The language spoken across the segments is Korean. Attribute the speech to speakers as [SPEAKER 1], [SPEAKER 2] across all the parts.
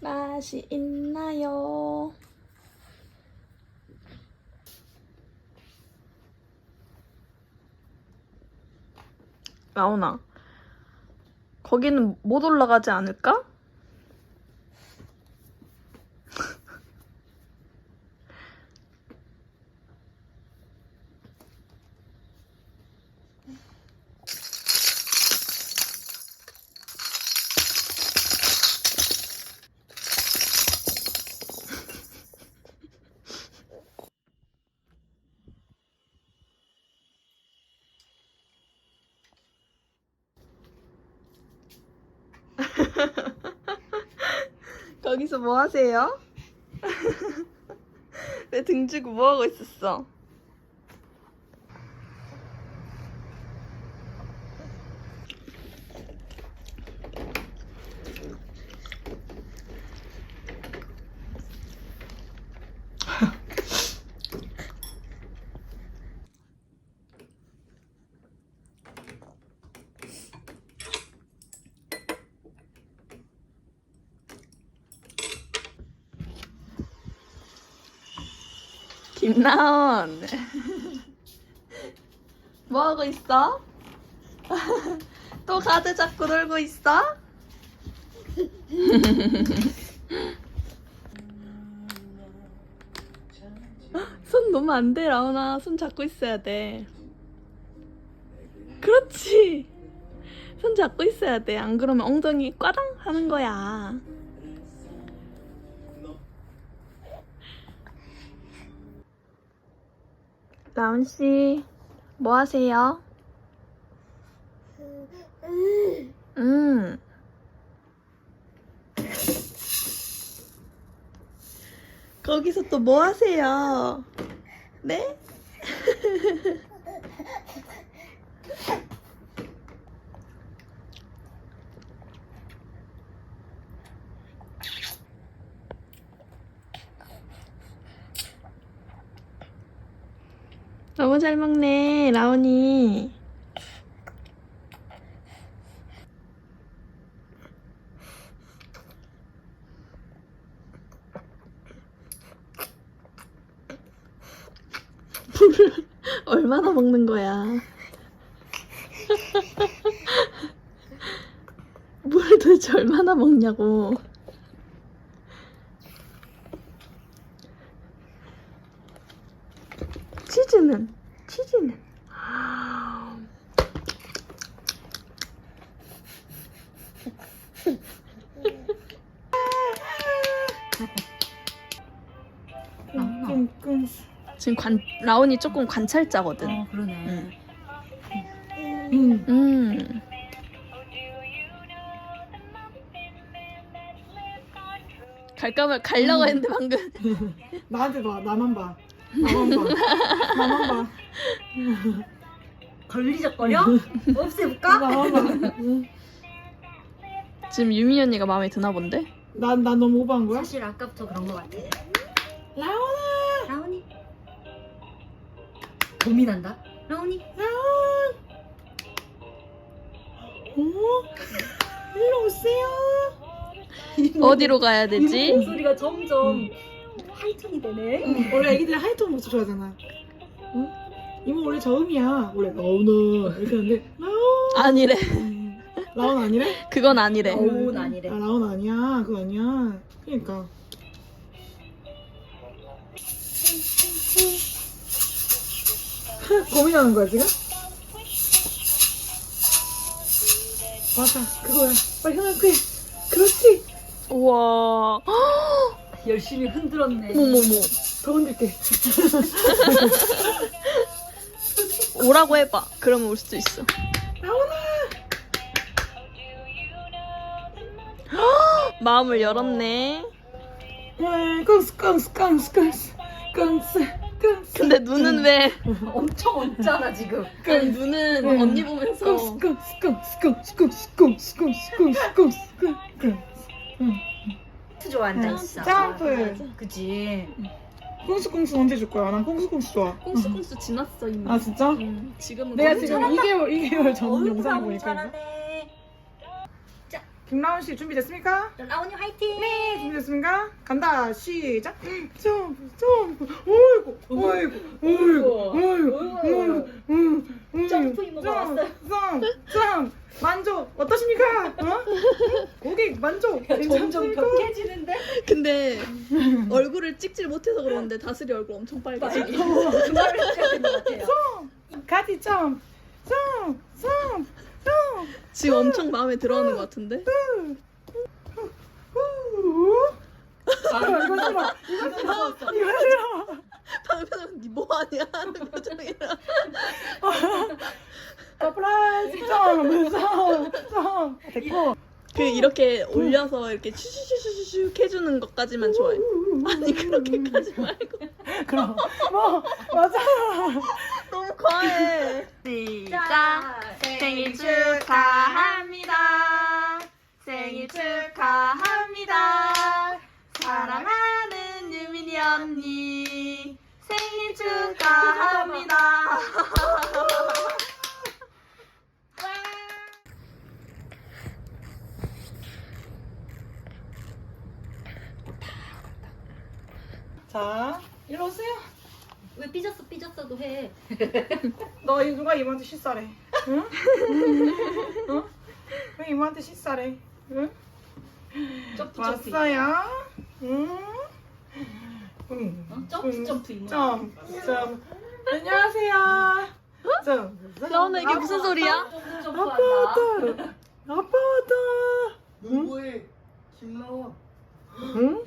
[SPEAKER 1] 맛이 있나요? 라온아, 거기는 못 올라가지 않을까? 거기서 뭐 하세요? 내 등 주고 뭐 하고 있었어? 김나온 뭐 하고 있어? 또 가드 잡고 놀고 있어? 손 놓으면 안 돼, 라온아. 손 잡고 있어야 돼. 그렇지. 손 잡고 있어야 돼. 안 그러면 엉덩이 꽈당 하는 거야. 라온 씨, 뭐 하세요? 음. 거기서 또 뭐 하세요? 네? 잘 먹네, 라온이. 물을 얼마나 먹는 거야? 물을 도대체 얼마나 먹냐고. 치즈는? 치즈는?
[SPEAKER 2] 끙끙.
[SPEAKER 1] 지금 관, 라온이 조금 관찰자거든.
[SPEAKER 2] 어 그러네.
[SPEAKER 1] 응.
[SPEAKER 2] 응.
[SPEAKER 1] 음. 갈까 말 갈려고 했는데 방금
[SPEAKER 2] 나한테 봐. 나만 봐. 나만 봐. 나만 봐.
[SPEAKER 3] 걸리적거려? 없애볼까?
[SPEAKER 2] 나만 봐. 응.
[SPEAKER 1] 지금 유미 언니가 마음에 드나 본데?
[SPEAKER 2] 난, 난 너무 오버한 거야?
[SPEAKER 3] 사실 아까부터 그런 거 같아.
[SPEAKER 2] 라온아!
[SPEAKER 3] 라온이. 고민한다. 라온이.
[SPEAKER 2] 라온! 어? 일로 오세요.
[SPEAKER 1] 어디로 가야 되지?
[SPEAKER 3] 목소리가 점점 하이톤이 되네.
[SPEAKER 2] 원래 애기들 하이톤 목소리 좋아하잖아. 응? 이모 원래 저음이야. 원래 라온아. 이렇게 하는데, 라온!
[SPEAKER 1] 아니래.
[SPEAKER 2] 음. 라온 아니래?
[SPEAKER 1] 그건 아니래.
[SPEAKER 3] 라온 아니래.
[SPEAKER 2] 아, 라온 아니야. 그거 아니야. 그니까. 고민하는 거야, 지금? 맞아, 그거야. 빨리 현악해. 그렇지.
[SPEAKER 1] 우와.
[SPEAKER 3] 열심히 흔들었네.
[SPEAKER 1] 어머머머.
[SPEAKER 2] 더 흔들게.
[SPEAKER 1] 오라고 해봐. 그러면 올 수도 있어.
[SPEAKER 2] 라온아!
[SPEAKER 1] 마음을 열었네.
[SPEAKER 2] 에, 꽁스, 꽁스, 꽁스, 꽁스. 꽁스, 꽁스.
[SPEAKER 1] 근데 눈은 왜?
[SPEAKER 3] 엄청 얹잖아 지금.
[SPEAKER 1] 아니 눈은
[SPEAKER 2] 응.
[SPEAKER 1] 언니 보면서.
[SPEAKER 2] 꽁스, 꽁스, 꽁스, 꽁스, 꽁스, 꽁스, 꽁스, 꽁스, 꽁스, 꽁스.
[SPEAKER 3] 트 좋아한다
[SPEAKER 2] 응.
[SPEAKER 3] 있어.
[SPEAKER 2] 점프.
[SPEAKER 3] 그치.
[SPEAKER 2] 꽁스 언제 줄 거야? 난 꽁스 좋아.
[SPEAKER 1] 꽁스꽁스 지났어 이미.
[SPEAKER 2] 아, 진짜?
[SPEAKER 1] 응. 지금은
[SPEAKER 2] 내가 지금
[SPEAKER 1] 잘한다.
[SPEAKER 2] 2개월, 2개월 전 영상 보니까. 이거. 김라온 씨 준비됐습니까?
[SPEAKER 3] 라온이 화이팅!
[SPEAKER 2] 네, 준비됐습니까? 간다. 시작. 점프, 점프. 어이구, 어이구, 어이구, 어이구, 어이구, 어이구.
[SPEAKER 3] 점프 이모가 왔어요.
[SPEAKER 2] 점, 점. 만족 어떠십니까? 어? 고객 만족.
[SPEAKER 3] 점점
[SPEAKER 2] 괜찮습니까?
[SPEAKER 3] 격해지는데?
[SPEAKER 1] 근데 얼굴을 찍질 못해서 그러는데 다슬이 얼굴 엄청 빨개져.
[SPEAKER 3] 그 말을 해야 될것 같아요.
[SPEAKER 2] 같이 점, 점, 점, 점.
[SPEAKER 1] 지금 엄청 마음에 들어하는 것 같은데?
[SPEAKER 2] 아, 이거 싫어. 이거 싫어. 이거 싫어.
[SPEAKER 1] 방금 니 뭐 하냐 하는 표정이라.
[SPEAKER 2] 서프라이즈 점, 점, 점. 됐고.
[SPEAKER 1] 그 이렇게 올려서 이렇게 슈슈슈슈슉 해주는 것까지만 좋아해. 아니 그렇게까지 말고
[SPEAKER 2] 그럼 뭐 맞아.
[SPEAKER 1] 너무 과해.
[SPEAKER 3] 자,
[SPEAKER 1] 생일 축하합니다. 생일 축하합니다. 사랑하는 유민이 언니 생일 축하합니다.
[SPEAKER 2] 자, 이리 오세요.
[SPEAKER 3] 왜 삐졌어 삐졌어도 해.
[SPEAKER 2] 너 이- 누가 이모한테 식사래? 응? 응? 왜 이모한테 식사래? 응?
[SPEAKER 3] 점프 점프.
[SPEAKER 2] 왔어요? 응? 응.
[SPEAKER 3] 어? 점프 점프 이모.
[SPEAKER 2] 점, 점. 안녕하세요. 점. 점.
[SPEAKER 1] 라온아 이게 무슨 소리야?
[SPEAKER 3] 점프 점프
[SPEAKER 2] 아빠
[SPEAKER 3] 한다.
[SPEAKER 2] 왔다. 아빠 왔다.
[SPEAKER 4] 누구의 김나와?
[SPEAKER 2] 응?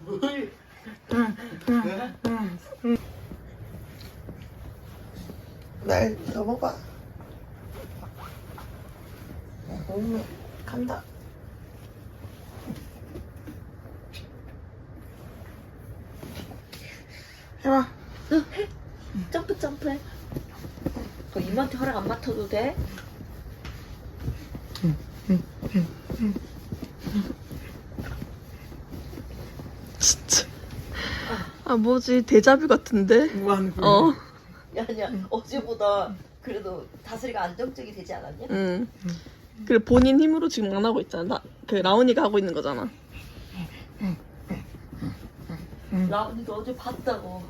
[SPEAKER 4] 뭐해?
[SPEAKER 2] 응. 응.
[SPEAKER 4] 날 넘어봐. 응, 간다.
[SPEAKER 2] 해봐.
[SPEAKER 3] 점프 점프해. 그 이모한테 허락 안 맡아도 돼?
[SPEAKER 1] 진짜. 아 뭐지 데자뷰 같은데?
[SPEAKER 2] 뭐 하는 거야?
[SPEAKER 1] 어.
[SPEAKER 5] 아니야 어제보다 그래도 다스리가 안정적이 되지 않았냐?
[SPEAKER 1] 응. 그리고 본인 힘으로 지금 안 하고 있잖아. 나, 그 라온이가 하고 있는 거잖아.
[SPEAKER 5] 라온이도 어제 봤다고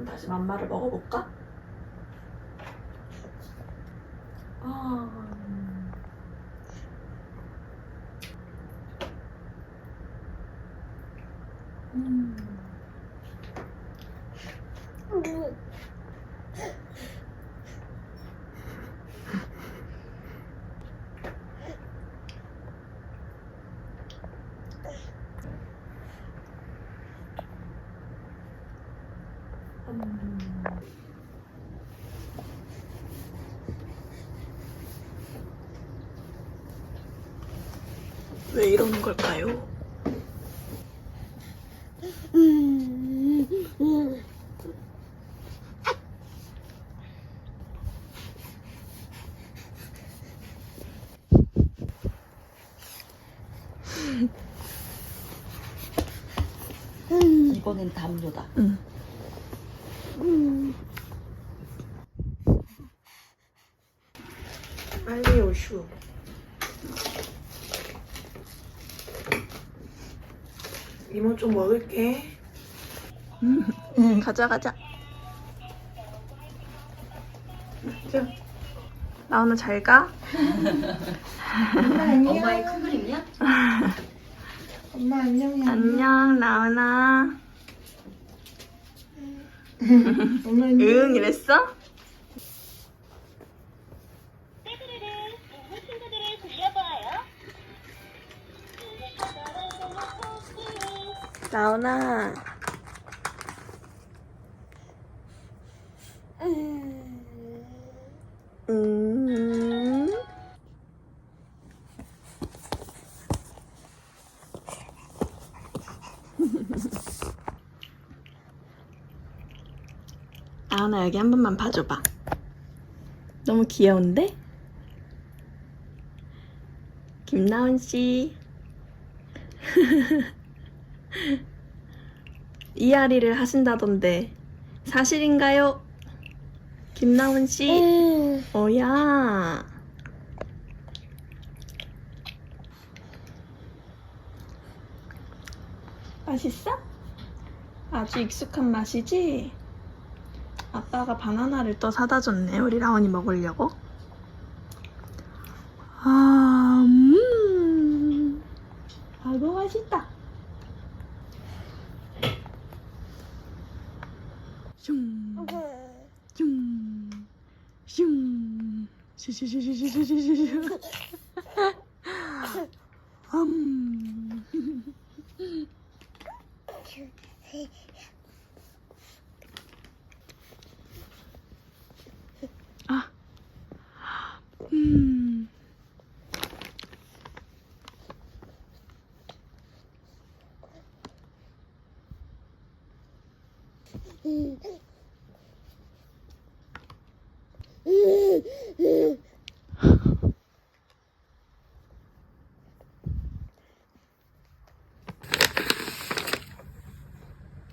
[SPEAKER 5] 그럼 다시 맘마를 먹어볼까? 아...
[SPEAKER 1] 왜 이러는 걸까요?
[SPEAKER 5] 이번엔 담요다
[SPEAKER 1] 응.
[SPEAKER 2] 빨리 오슈. 이모 좀 먹을게.
[SPEAKER 1] 가자 가자.
[SPEAKER 2] 자,
[SPEAKER 1] 라온아 잘 가.
[SPEAKER 3] 엄마의 큰 그림이야?
[SPEAKER 2] 엄마 안녕이야.
[SPEAKER 1] 안녕.
[SPEAKER 2] 엄마 안녕.
[SPEAKER 1] 응 이랬어? 나훈아. 음. 음. 나훈아 여기 한 번만 봐줘봐. 너무 귀여운데? 김나은 씨. 이아리를 하신다던데 사실인가요? 김나온 씨. 어야. 맛있어? 아주 익숙한 맛이지? 아빠가 바나나를 또 사다 줬네. 우리 라온이 먹으려고. 아, 음. 아고 맛있다. 슝. 슝. 슝. 슈슈슈슈슈슈슈슈. 음. 아. 음.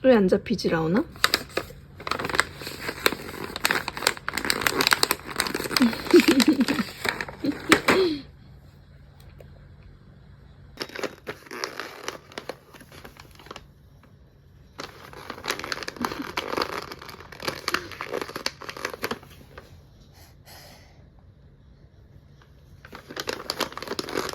[SPEAKER 1] 왜 안 잡히지 라오나?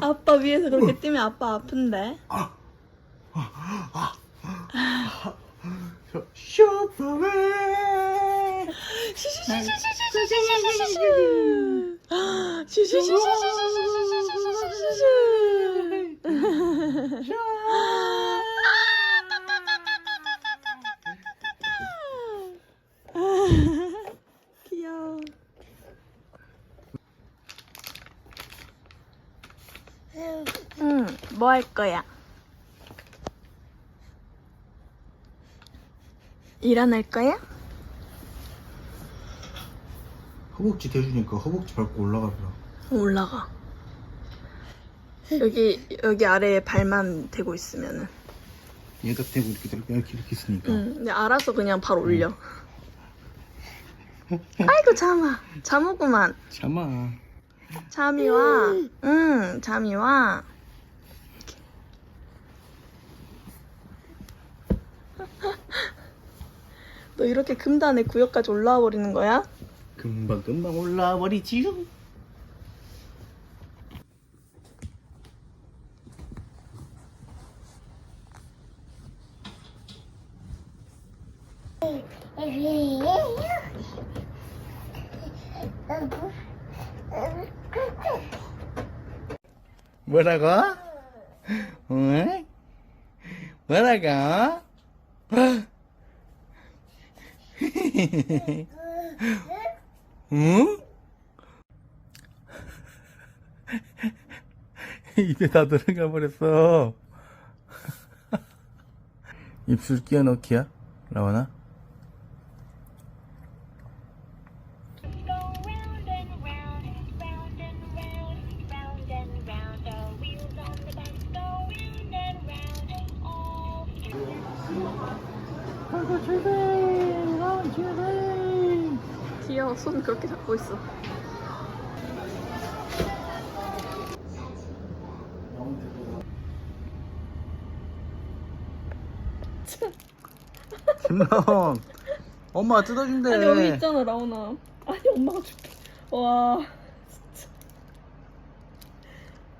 [SPEAKER 1] 아빠 위에서 그렇게 뛰면 아빠 아픈데? 아, 아, 아, 아. 귀여워. 응, 뭐 할 거야? 일어날 거야?
[SPEAKER 4] 허벅지 대주니까 허벅지 밟고 올라가더라
[SPEAKER 1] 올라가. 여기 여기 아래에 발만 대고 있으면은.
[SPEAKER 4] 얘가 대고 이렇게 이렇게 이렇게, 이렇게 있으니까
[SPEAKER 1] 응. 근데 알아서 그냥 바로 올려. 아이고 잠아. 잠오구만.
[SPEAKER 4] 참아
[SPEAKER 1] 잠이 와. 응, 잠이 와. 너 이렇게 금단의 구역까지 올라와 버리는 거야?
[SPEAKER 4] 금방 금방 올라와 버리지요 뭐라고? 응? 뭐라고? 응? 입에 다 들어가 버렸어. 입술 끼워 넣기야? 라원아? 아이고 출발! 라원 출발!
[SPEAKER 1] 귀여워. 손 그렇게 잡고 있어.
[SPEAKER 4] 김라온 엄마가 뜯어준대
[SPEAKER 1] 아니 여기 있잖아 라온아. 아니 엄마가 줄게. 와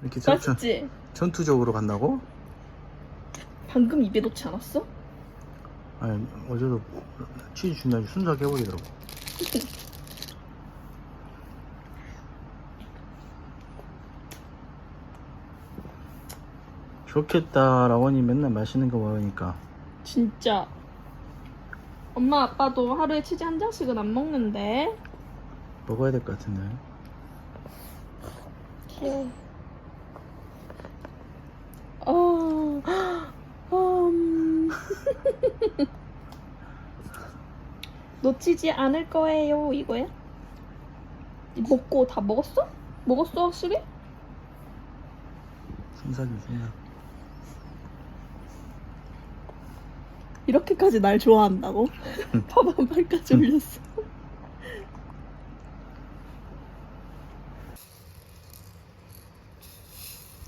[SPEAKER 4] 이렇게 전, 전,
[SPEAKER 1] 맛있지?
[SPEAKER 4] 전투적으로 간다고?
[SPEAKER 1] 방금 입에 넣지 않았어?
[SPEAKER 4] 아니 어제도 치즈 준다니 순삭 해버리더라고 좋겠다 라원이 맨날 맛있는 거 먹으니까
[SPEAKER 1] 진짜. 엄마 아빠도 하루에 치즈 한 장씩은 안 먹는데.
[SPEAKER 4] 먹어야 될 것 같은데
[SPEAKER 1] 어. 음. 놓치지 않을 거예요 이거야? 먹고 다 먹었어? 먹었어 확실히?
[SPEAKER 4] 순삭이 순삭
[SPEAKER 1] 이렇게까지 날 좋아한다고? 밥 한 발까지 올렸어.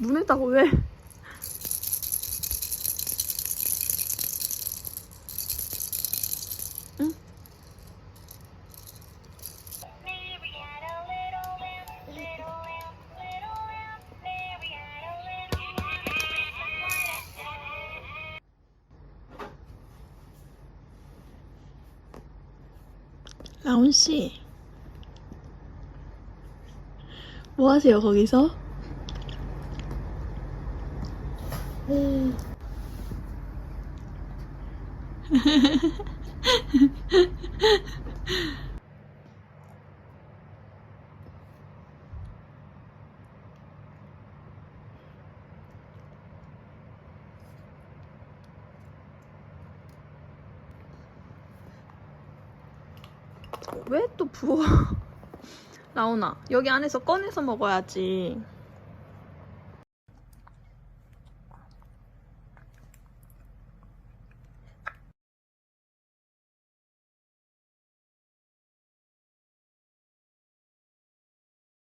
[SPEAKER 1] 눈에다가 왜? 응? 씨, 뭐 하세요 거기서? 왜 또 부어? 라온아, 여기 안에서 꺼내서 먹어야지.